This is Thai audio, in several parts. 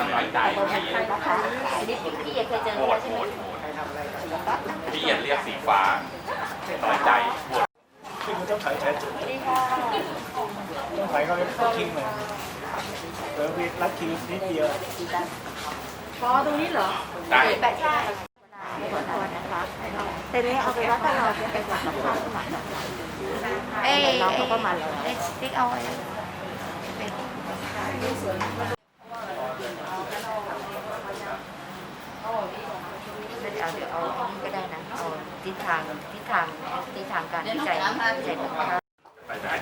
ต้องน้อยใจอันนี้พี่เคยเจอโหแล้วดใช่โหไหมดโหดพี่เอียนเรียกสีฟ้าน้อยใจโหดซึ่งเจ้าไถแท้จุดนี่ค่ะเจ้าไถเขาเลยเขาทิ้งเลยเดี๋ยววิรัดคิวนิดเดียวพอตรงนี้เหรอได้แปดใช่ขอโทษนะคะแต่นี้เอาไปวัดตลอดไปวัดกับข้าวสมัครเอ้ยน้องเขาก็มาเอ้ยติ๊กเอาไว้ เดี๋ยวเอานี่ก็ได้นะเอาทิศทางทิศทางทิศทางการวิจัยวิจัยของเขา ไปได้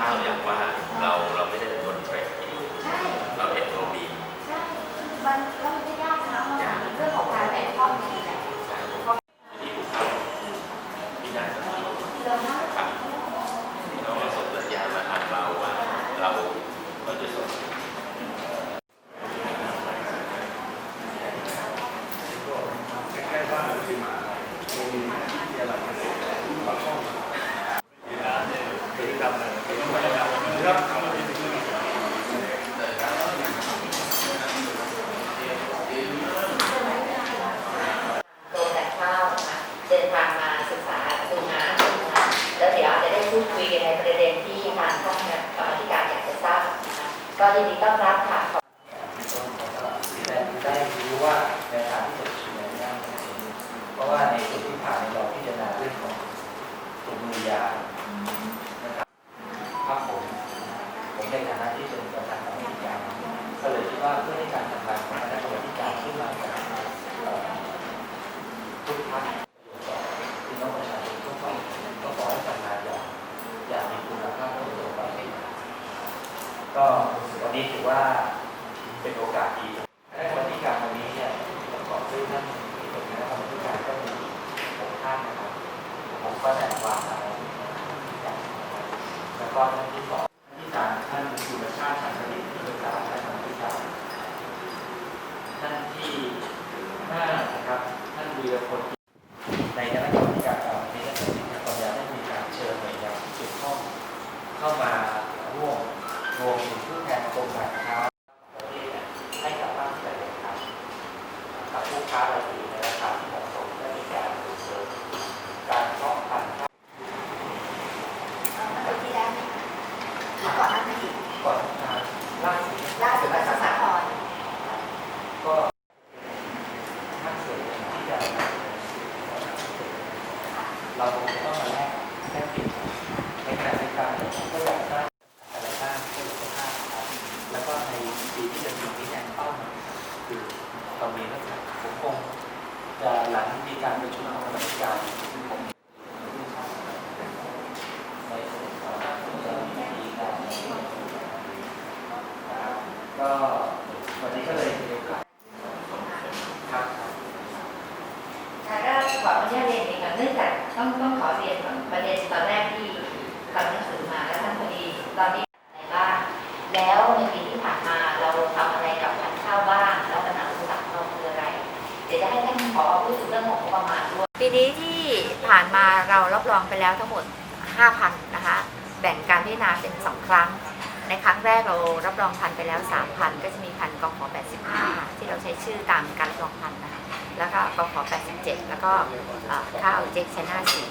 ข้าวอย่างว่าเราเราไม่ได้เป็นคนเทรดเราเป็นตัวบี มันก็ไม่ยากนะเรื่องของการแบ่งข้อมูลแหละ ที่ถูกต้องที่ได้สักทีครับเราส่งสัญญาณมาทางเราว่า เราก็จะส่งโตแต่ข้าวนะคะเดินทางมาศึกษาดูงานนะคะแล้วเดี๋ยวอาจจะได้พูดคุยในประเด็นที่ทางท่านกรรมธิการอยากจะทราบนะคะ ก็ยินดีต้อนรับค่ะได้ได้รู้ว่าในทางที่จะชี้แนะนำเพราะว่าในส่วนที่ผ่านเราพิจารณาเรื่องของถุงมือยานะครับครับผมผมในฐานะที่เป็นประธานกรรมธิการก็เลยคิดว่าเพื่อให้การทำงานของคณะกรรมการขึ้นมาจากเอ่อทุกพักพี่น้องประชาชนทั่วไปก็ขอให้ทำงานอย่างอย่างมีคุณภาพและประสิทธิภาพ ก็วันนี้ถือว่าเป็นโอกาสดีและวันที่การวันนี้เนี่ยประกอบด้วยท่านที่เป็นคณะกรรมการก็มีหกท่านนะครับผมก็ได้วางอะไรแล้วก็ท่านที่สองท่านที่สามท่านสุรชาติสันติที่ปรึกษาคณะกรรมการท่านที่ห้านะครับท่านวีรพล งผู้แทนกรมการค้าให้กับบ้านที่เป็นครับกับผู้ค้ารายอื่นในราคาที่เหมาะสมและมีการส่งเสริมการเพาะพันธุ์ที่แล้วที่ก่อนหน้านี้ก่อนงานล่าสุดล่าสุดกับสาครก็ภาคส่วนที่จะเราคงจะต้องมาแลกแลกเปลี่ยน เรามีลักษณะผมคงจะหลังมีการประชุมของกรรมการซึ่งผมก็วันนี้ก็เลยมีโอกาสครับค่ะก็ขออนุญาตเรียนเองค่ะเนื่องจากต้องต้องขอเรียนก่อนประเด็นตอนแรกที่ทำหนังสือมาแล้วท่านพอดีตอนนี้ นี้ที่ผ่านมาเรารับรองไปแล้วทั้งหมด 5,000 นะคะ แบ่งการพิจารณาเป็น 2 ครั้ง ในครั้งแรกเรารับรองพันไปแล้ว 3,000 ก็จะมีพันธุ์กข85 ที่เราใช้ชื่อตามการรับรองพันนะคะแล้วก็กขอ87 แล้วก็ข้าวเจ็กชน่าสี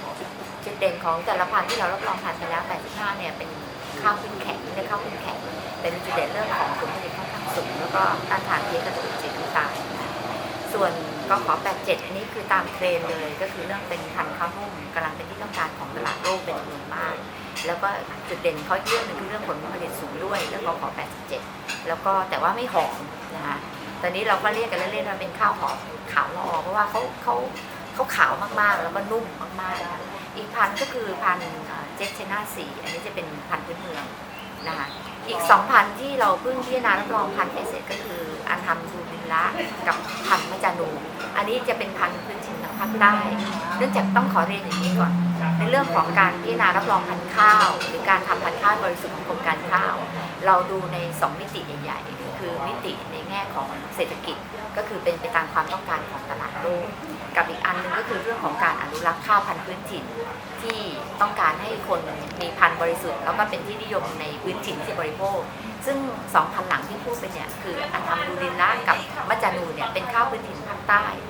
จุดเด่นของแต่ละพันที่เรารับรองพันไปแล้ว 85 เนี่ยเป็นข้าวขึ้นแข็งไม่ข้าวขึ้นแข็งเป็นจุดเด่นเรื่องของผลผลิตค่อนข้างสูงแล้วก็ต้านทานเพี้ยกระตุ้นสีน้ำตาลนะคะส่วน ก็ขอ 87 อันนี้คือตามเทรนเลย ก็คือเรื่องเป็นพันธุ์ข้าวนุ่มกำลังเป็นที่ต้องการของตลาดโลกเป็นจำนวนมาก แล้วก็จุดเด่นเขาอีกเรื่องหนึ่งคือเรื่องผลผลิตสูงด้วยเรื่องกข87 แล้วก็แต่ว่าไม่หอมนะคะตอนนี้เราก็เรียกกันเล่นๆว่าเป็นข้าวหอมขาวละออเพราะว่าเขาเขาเขาขาวมากๆ แล้วก็นุ่มมากๆ อีกพันก็คือพันเจ็กเชน่าสีอันนี้จะเป็นพันพื้นเมืองนะคะอีกสองพันที่เราเพิ่งพิจารณารับรองพันธุ์ไปเสร็จก็คืออันทำดูลินละกับพันมะจานู อันนี้จะเป็นพันธุ์พื้นถิ่นทางภาคใต้ เนื่องจากต้องขอเรียนอย่างนี้ก่อน ในเรื่องของการพิจารณารับรองพันธุ์ข้าว หรือการทำพันธุ์ข้าวบริสุทธิ์ของกรมการข้าว เราดูใน 2 มิติใหญ่ๆ คือมิติในแง่ของเศรษฐกิจก็คือเป็นไปตามความต้องการของตลาดโลก กับอีกอันหนึงก็คือเรื่องของการอนุรักษ์ข้าวพันธุ์พื้นถิ่นที่ต้องการให้คนมีพันธุ์บริสุทธิ์แล้วก็เป็นที่นิยมในพื้นถิ่นที่บริโภค ซึ่งสองพันหลังที่พูดไปเนี่ยคืออันทำดูรินละกับมัจจานูเนี่ยเป็นข้าวพื้นถิ่นภาคใต้